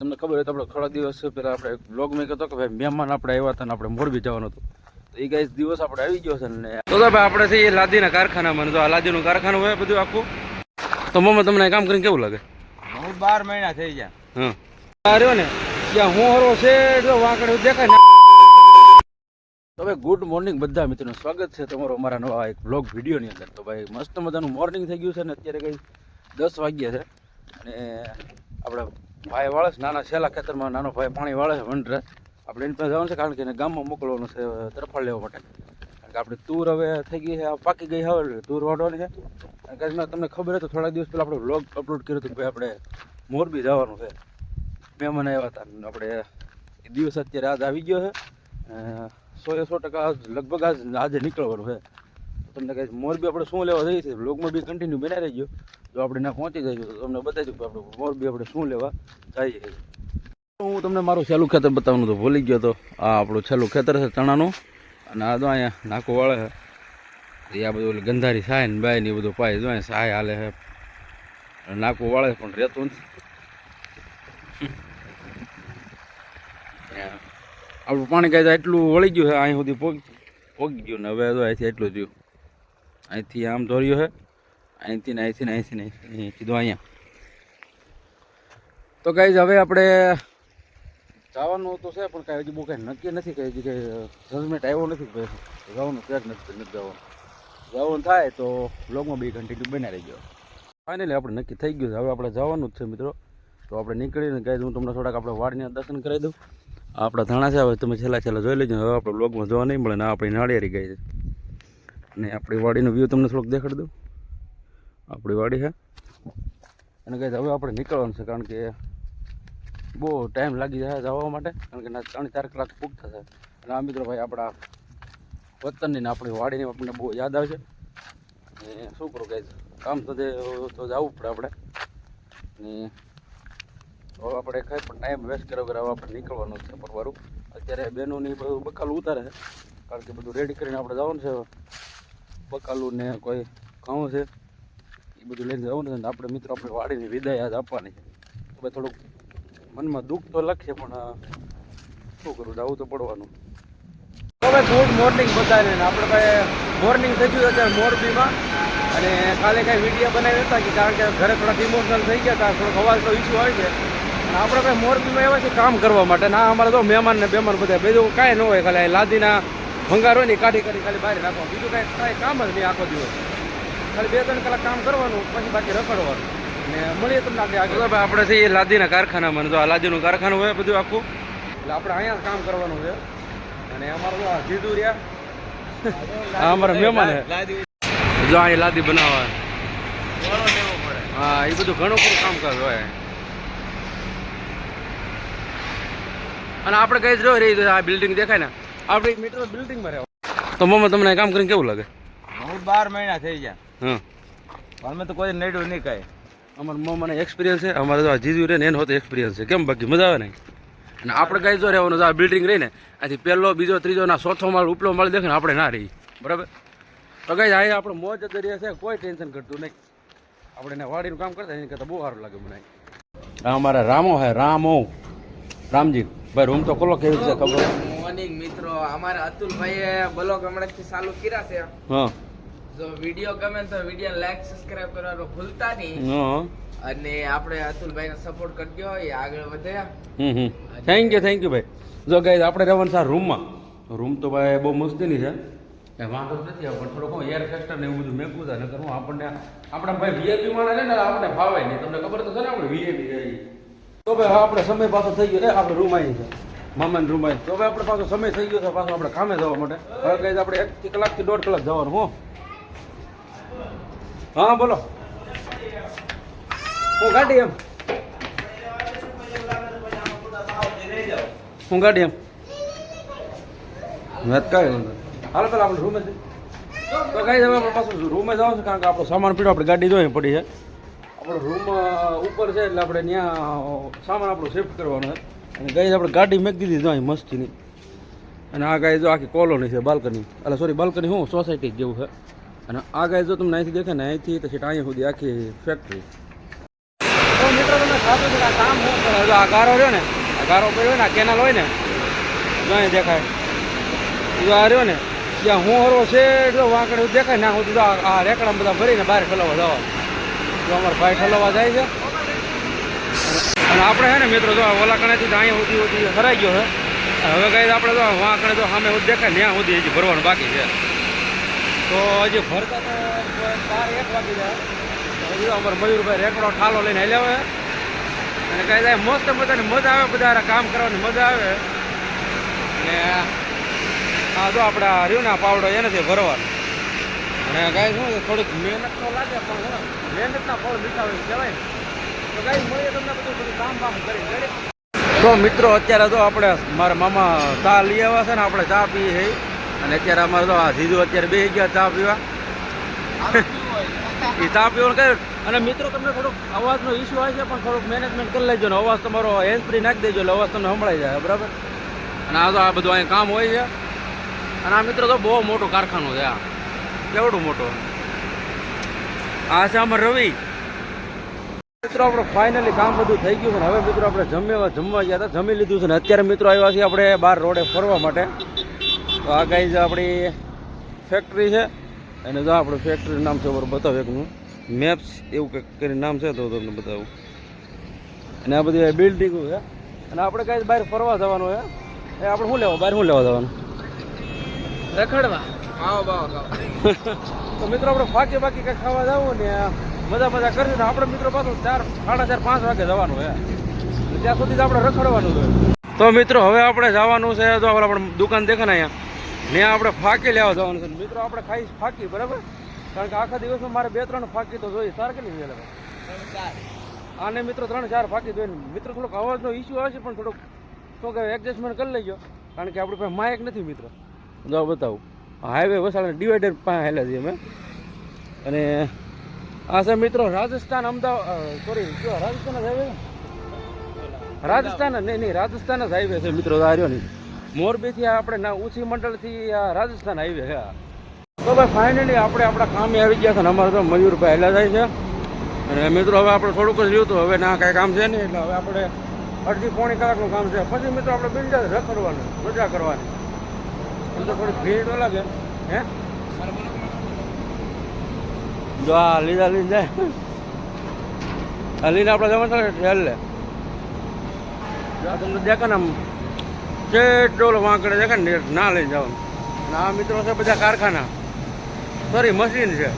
તમને ખબર હોય તો આપણે થોડા દિવસ પહેલાં આપણે બ્લોગ મેં કહેતો કે ભાઈ મહેમાન આપણે આવ્યા હતા ને આપણે મોરબી જવાનું હતું. તો એ ગાઈસ દિવસ આપણે આવી ગયો છે ને તો ભાઈ આપણે છીએ લાદીના કારખાનામાં મને તો આ લાદીનું કારખાનું હોય બધું આખું. તો મમ્મી તમને કામ કરીને કેવું લાગે? હું બાર મહિના થઈ ગયા. હા. આ રહ્યો ને ત્યાં હું હરો છે જો વાંકડે દેખાય ને. તો ભાઈ ગુડ મોર્નિંગ બધા મિત્રોનું. સ્વાગત છે તમારો અમારા નવા એક બ્લોગ વિડીયોની અંદર. તો ભાઈ મસ્ત મજાનું મોર્નિંગ થઈ ગયું છે ને અત્યારે કંઈ દસ વાગ્યા છે. અને આપણા ભાઈ વાળે છે, નાના છેલ્લા ખેતરમાં નાનો ભાઈ પાણી વાળે છે વંટરે આપણે એની પાસે જવાનું છે કારણ કે એને ગામમાં મોકલવાનું છે તરફાળ લેવા માટે. કારણ કે આપણે તૂર હવે થઈ ગઈ છે પાકી ગઈ હવે એટલે તૂર વાળવાની છે. કારણ કે આજના તમને ખબર હતો થોડા દિવસ પહેલાં આપણે બ્લોગ અપલોડ કર્યો હતો ભાઈ આપણે મોરબી જવાનું છે. મહેમાન આવ્યા હતા આપણે એ દિવસ અત્યારે આજ આવી ગયો છે. સો એ સો ટકા લગભગ આજ આજે નીકળવાનું છે. તમને કહે મોરબી આપણે શું લેવા જઈએ છીએ? બ્લોગમાં બી કન્ટિન્યુ બના રહીજો જો આપણે ના પહોંચી જઈશું તો તમને બતાવી દઉં કે આપણે મોરબી આપણે શું લેવા જઈએ હું તમને મારું છેલ્લું ખેતર બતાવવાનું તો ભૂલી ગયો તો. આ આપણું છેલ્લું ખેતર છે ચણાનું. અને આ તો અહીંયા નાકો વાળે છે આ બધું ગંધારી સાય ને બાય ને એ બધું પાય જો સાય હાલે છે. નાકું વાળે પણ રહેતું નથી. આપણું પાણી કાંઈ એટલું વળી ગયું છે, અહીં સુધી પોગી પોગી ગયું ને હવે અહીંથી એટલું થયું. અહીંથી આમ ધોર્યું છે અહીંથી ને અહીંથી ને અહીંથી ને અહીંથી તો અહીંયા. તો કાંઈ હવે આપણે જવાનું તો છે, પણ કાંઈ હજી બહુ કાંઈ નક્કી નથી કે હજી કાંઈ જજમેન્ટ આવ્યો નથી જવાનું છે કે નથી નથી જવાનું. જવાનું થાય તો બ્લોગમાં બે કન્ટિન્યુ બનાવી રહેજો. ફાઇનલી આપણે નક્કી થઈ ગયું છે, હવે આપણે જવાનું જ છે મિત્રો. તો આપણે નીકળીને કહી હું તમને થોડાક આપણે વાડને દર્શન કરાવી દઉં. આપણા ધાણા છે, હવે તમે છેલ્લા છેલ્લા જોઈ લેજો, હવે આપણે બ્લોગમાં જોવા નહીં મળે ને આપણી નાળિયેરી ગઈ છે. અને આપણી વાડીનો વ્યૂ તમને થોડોક દેખાડી દઉં. આપણી વાડી છે અને કહે હવે આપણે નીકળવાનું છે કારણ કે બહુ ટાઈમ લાગી જાય જવા માટે. કારણ કે ત્રણ ચાર કલાક પૂક થશે. અને આ મિત્રો ભાઈ આપણા વતનની ને આપણી વાડીની આપણને બહુ યાદ આવશે. અને શું કરું કહે કામ તો તે જવું પડે આપણે. ને હવે આપણે કંઈ પણ ટાઈમ વેસ્ટ કર્યા હવે આપણે નીકળવાનું છે પરવારું અત્યારે બહેનોની બધું બકાલ ઉતારે કારણ કે બધું રેડી કરીને આપણે જવાનું છે. બકાલું ને કોઈ ઘઉં છે, એ બધું લઈને જવું ને આપણે મિત્રો, આપણે વાડીની વિદાય જ આપવાની છે. હવે થોડુંક મનમાં દુઃખ તો લખે, પણ શું કરું, જવું તો પડવાનું. હવે ગુડ મોર્નિંગ બધાને આપણે ભાઈ મોર્નિંગ થઈ ગયું અત્યારે મોરબીમાં, અને કાલે કાંઈ વીડિયો બનાવ્યા હતા કે કારણ કે ઘરે થોડાક ઇમોશનલ થઈ ગયા હતા, થોડોક અવાજનો ઇસ્યુ આવી છે. આપણે ભાઈ મોરબીમાં એવા છે કામ કરવા માટે, ના અમારે તો મહેમાન ને બેમાન બધા બીજું કાંઈ ન હોય ખાલી લાદીના ભંગાર હોય ને કાઢી કાઢી ખાલી બહાર રાખો. બીજું કાંઈ કાંઈ કામ જ નહીં આખો દિવસ. ખાલી બે ત્રણ કલાક કામ કરવાનું પછી બાકી રખડવાનું. ને મળીએ તમને આગળ. આગળ આપણે એ લાદીના કારખાનામાં જો આ લાદીનું કારખાનું હોય બધું આખું? એટલે આપણે અહીંયા કામ કરવાનું છે. અને અમારું આ જીધું રહ્યા. હા અમારા મહેમાન છે. જો અહીં લાદી બનાવવા. હા એ બધું ઘણું બધું કામ કરે હોય. અને આપણે કઈ જ રહી આ બિલ્ડિંગ દેખાય ને? આપણે મીટર બિલ્ડિંગમાં રહેવા તો મમ્મી તમને કામ કરીને કેવું લાગે? હું બાર મહિના થઈ ગયા. હા. અમે તો કોઈ નડ્યું નહીં કાંઈ. અમારા મમ્માને એક્સપિરિયન્સ છે. અમારે તો આ જીજુ રહે ને એનો તો એક્સપિરિયન્સ છે. કેમ બાકી મજા આવે ને? અને આપણે કઈ જો રહેવાનું જો આ બિલ્ડિંગ રહી ને આથી પહેલો બીજો ત્રીજો ના ચોથો માળ ઉપલો માળ દેખે ને આપણે ના રહી બરાબર? તો કઈ અહીંયા આપણે મોજ દરિયા છે. કોઈ ટેન્શન કરતું નહીં. આપણે એને વાડીનું કામ કરતા એની કરતાં બહુ સારું લાગે મને. આ અમારા રામો હે રામો. રામજી ભાઈ રૂમ તો ખોલો કેવી રીતે ખબર? મિત્રો અમારા અતુલભાઈએ બ્લોગ હમણાંથી ચાલુ કર્યા છે. હા. જો વીડિયો ગમે તો વીડિયો લાઈક સબસ્ક્રાઇબ કરવાનું ભૂલતા નહીં. હા અને આપણે અતુલભાઈને સપોર્ટ કરજો એ આગળ વધે. હમ થેન્ક યુ થેન્ક યુ ભાઈ. જો ગાઈઝ આપણે રહેવાનું છે રૂમમાં. રૂમ તો ભાઈ બહુ મસ્તીની છે. એ વાંધો નથી પણ થોડુંક હું એર ફેસ્ટર ને એવું બધું મેકું છે નકર હું આપણને આપણે ભાઈ વીઆઈપી માણસ ને આપણે ફાવે નહીં. તમને ખબર તો છે ને આપણે વીઆઈપી તો ભાઈ હા આપણે સમય પાછો થઈ ગયો. આપણે રૂમ આવી છે મામાને રૂમ આવી તો હવે આપણે પાછો સમય થઈ ગયો છે, પાછો આપણે કામે જવા માટે. હવે કઈ આપણે એક કલાકથી દોઢ કલાક જવાનું, હો. હા, બોલો. હું ગાડી એમ. હું ગાડી એમ. વાત કાંઈ. હાલો પેલા આપણે રૂમે. તો કઈ હવે આપણે પાછું રૂમે જવાનું છે, કારણ કે આપણો સામાન પીડો આપણે ગાડી જોઈએ પડી છે. આપણો રૂમ ઉપર છે, એટલે આપણે ત્યાં સામાન આપણો શિફ્ટ કરવાનો છે. અને ગઈ આપણે ગાડી મેક દીધી જો અહીં મસ્તીની. અને આ ગાય જો આખી કોલોની છે, બાલ્કની. એટલે સોરી બાલ્કની હું સોસાયટી જેવું છે. અને આ ગાય જો તમને અહીંથી દેખે ને, અહીંથી તો છેટ અહીંયા સુધી આખી ફેક્ટરી મિત્રો તમે છે આ કામ હું હજુ આ ગારો રહ્યો ને, આ ગારો પડ્યો ને, આ કેનાલ હોય ને, જો અહીં દેખાય. જો આ રહ્યો ને, ત્યાં હું હરવો છે એટલો વાંકડે દેખાય ના હું આ આ રેકડા બધા ભરીને બહાર ઠલવવા જવા. જો અમારા ભાઈ ઠલવવા જાય છે. અને આપણે છે ને મિત્રો જો ઓલા કણેથી તો અહીંયા સુધી સુધી હરાઈ ગયો છે હવે કઈ આપણે જો વાંકડે તો સામે દેખાય ત્યાં સુધી હજી ભરવાનું બાકી છે. તો હજી ભરતા તો બાર એક વાગી જાય. હજી અમારે મયુરભાઈ રેકડો ઠાલો લઈને હાલ્યા હોય. અને કઈ જાય મસ્ત બધાને મજા આવે બધા કામ કરવાની મજા આવે. ને આ જો આપણે આ રહ્યું ને આ પાવડો એનાથી ભરવાનો. અને કાંઈ શું થોડીક મહેનત તો લાગે પણ મહેનતના ફળ મીઠા હોય કહેવાય ને. તો મિત્રો અત્યારે તો આપણે મારા મામા ચા લઈ આવ્યા છે ને આપણે ચા પીએ છે અને અત્યારે અમારે તો આ જીજુ અત્યારે બે ગયા ચા પીવા. એ ચા પીવાનું કહે. અને મિત્રો તમને થોડોક અવાજનો ઇસ્યુ હોય છે પણ થોડુંક મેનેજમેન્ટ કરી લેજો ને અવાજ તમારો હેન્ડ ફ્રી નાખી દેજો એટલે અવાજ તમને સંભળાઈ જાય બરાબર? અને આ તો આ બધું અહીં કામ હોય છે. અને આ મિત્રો તો બહુ મોટું કારખાનું છે આ. કેવડું મોટું? આ છે અમાર રવિ. મિત્રો આપણે ફાઇનલી કામ બધું થઈ ગયું છે હવે મિત્રો આપણે જમ્યા જમવા ગયા હતા. જમી લીધું છે ને. અત્યારે મિત્રો આવ્યા છીએ આપણે બહાર રોડે ફરવા માટે. તો આ કઈ જે આપણી ફેક્ટરી છે. અને જો આપણે ફેક્ટરીનું નામ છે બરાબર બતાવું એકનું મેપ્સ એવું કંઈક કરીને નામ છે તો તમને બતાવું. અને આ બધી બિલ્ડિંગો છે. અને આપણે કાંઈ બહાર ફરવા જવાનું છે. એ આપણે શું લેવા? બહાર શું લેવા જવાનું? રખડવા. તો મિત્રો આપણે ફાકી બાકી કંઈક ખાવા જવું ને. મજા મજા કરશું આપણે મિત્રો પાછું ચાર, સાડા ચાર, પાંચ વાગે જવાનું હે ત્યાં સુધી આપણે રખડવાનું છે. તો મિત્રો, હવે આપણે જવાનું છે તો આપણે દુકાન દેખે ને અહીંયા. ને આપણે ફાકી લેવા જવાનું છે. મિત્રો, આપણે ખાઈશ ફાકી, બરાબર? કારણ કે આખા દિવસમાં મારે બે, ત્રણ ફાકી તો જોઈએ. સાર કેટલી જોઈએ? આને મિત્રો ત્રણ, ચાર ફાકી જોઈએ. મિત્રો, થોડોક અવાજનો ઇસ્યુ આવે છે પણ થોડોક શું કહેવાય એડજસ્ટમેન્ટ કરી લેજો. કારણ કે આપણી પાસે માયક નથી, મિત્રો. જો બતાવું. હાઈવે વસાડે ડિવાઈડર પાસે હેલા છીએ અમે. અને છે મિત્રો રાજસ્થાન અમદાવાદ સોરી કયો રાજસ્થાન જ હાઈવે રાજસ્થાન નહીં નહીં, રાજસ્થાન જ હાઈવે છે મિત્રો, આ નહીં. મોરબીથી આપણે ના ઊંચી મંડળથી આ રાજસ્થાન હાઈવે છે તો ભાઈ ફાઇનલી આપણે આપણા કામે આવી ગયા છે ને અમારે તો મયુરભાઈ હેલા જાય છે. અને મિત્રો, હવે આપણે થોડુંક જ રહ્યું હતું, હવે ના કાંઈ કામ છે નહીં, એટલે હવે આપણે અડધી પોણી કલાકનું કામ છે. પછી મિત્રો, આપણે બિલ્ડર રખડવાનું, મજા કરવાની. એમ તો થોડી ભીડ લાગે, હે? જો આ લીધા લઈને જાય આ લઈને આપણે જમા થાય ઠેલ લે જો તમને દેખે ને આમ કેટલો વાંકડે દેખે ને ના લઈને જવાનું. અને આ મિત્રો છે બધા કારખાના. સોરી મશીન છે.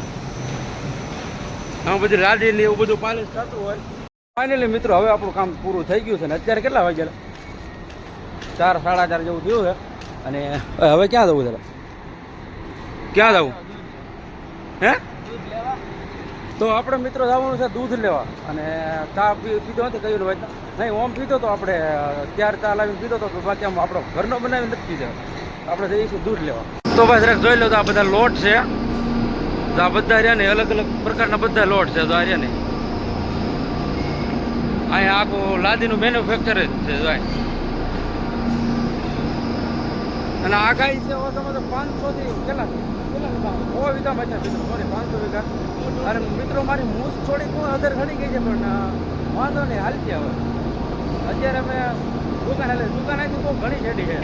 આમાં બધી લાદી ને એવું બધું પાલિશ થતું હોય. ફાઇનલી મિત્રો, હવે આપણું કામ પૂરું થઈ ગયું છે ને અત્યારે કેટલા વાગ્યા ચાર, સાડા ચાર જેવું થયું છે. અને હવે ક્યાં જવું જરા ક્યાં જવું? હે? તો આપણે મિત્રો જવાનું છે દૂધ લેવા. અને ચા પીધો નથી કહ્યું ને ભાઈ નહીં, ઓમ પીધો તો આપણે ત્યાર ચા લાવીને પીધો તો બાકી આમ આપણો ઘરનો બનાવીને નથી પીધો. આપણે જઈશું દૂધ લેવા. તો બસ જરાક જોઈ લો તો આ બધા લોટ છે. તો આ બધા રહ્યા ને, અલગ અલગ પ્રકારના બધા લોટ છે તો આ રહ્યા ને. અહીંયા આખું લાદીનું મેન્યુફેક્ચર જ છે, જો અને આ ગાય છે પાંચસો થી કેટલા સો વીઘા બચ્યા મિત્રો સોરી પાંચસો વીઘા અરે મિત્રો મારી મૂસ થોડી કોઈ અધર ઘડી ગઈ છે પણ વાંધો નહીં હાલતી હવે અત્યારે અમે દુકાન એટલે દુકાન આવી બહુ ઘણી છેડી છે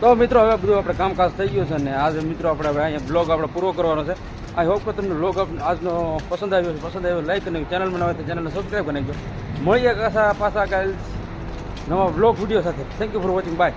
તો મિત્રો, હવે બધું આપણે કામકાજ થઈ ગયું છે ને આજે મિત્રો આપણે હવે અહીંયા બ્લોગ આપણે પૂરો કરવાનો છે. આઈ હોપ કે તમને બ્લોગ આજનો પસંદ આવ્યો પસંદ આવ્યો લાઈક અને ચેનલ બનાવે તો ચેનલને સબસ્ક્રાઈબ કરી નાખજો. મળીએ પાછા કાલ નવા બ્લોગ વીડિયો સાથે. Thank you for watching bye